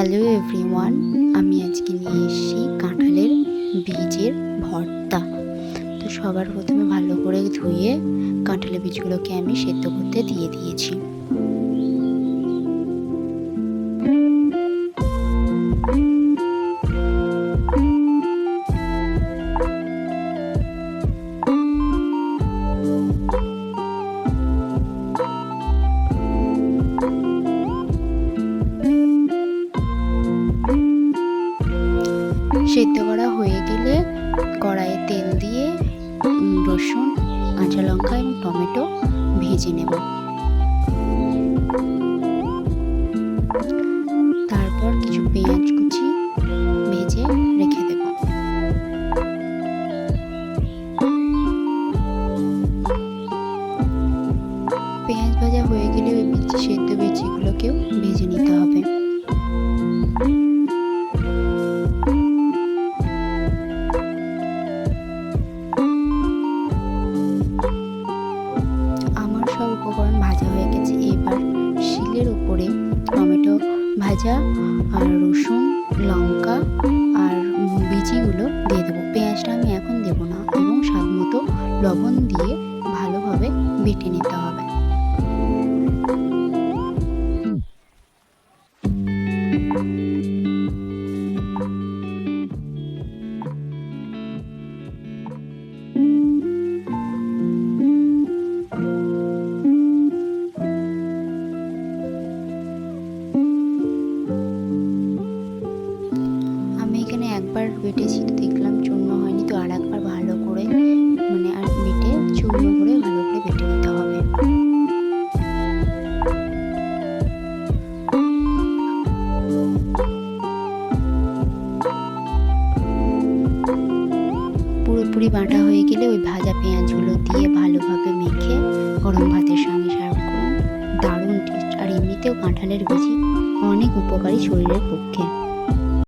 Hello everyone, আমি আজকে নিয়ে এসেছি কাঁঠালের বীজের ভর্তা। তো সবার প্রথমে ভালো করে ধুয়ে কাঁঠালের বীজগুলোকে আমি সেদ্ধ করতে দিয়ে দিয়েছি। রসুন, কাঁচা লঙ্কা এবং টমেটো ভেজে নেব। তারপর কিছু পেঁয়াজ কুচি ভেজে রেখে দেব। পেঁয়াজ ভাজা হয়ে গেলে ওই সেদ্ধ বিচিগুলোকেও ভেজে নিতে হবে। ভাজা আর রসুন, লঙ্কা আর বিচিগুলো দিয়ে দেবো। পেঁয়াজটা আমি এখন দেবো না এবং স্বাদ মতো লবণ দিয়ে ভালোভাবে বেটে নিতে হবে। আমি একবার বেটেছি তো দেখলাম চূর্ণ হয়নি, তো আর একবার ভালো করে মানে আর বেটে চূর্ণ করে ভালো করে বেটে নিতে হবে। পুরোপুরি বাটা হয়ে গেলে ওই ভাজা পেঁয়াজগুলো দিয়ে ভালোভাবে মেখে গরম ভাতের সঙ্গে সার্ভ করুন দারুণ টেস্ট আর এমনিতেও কাঁঠালের বিচি অনেক উপকারী শরীরের পক্ষে।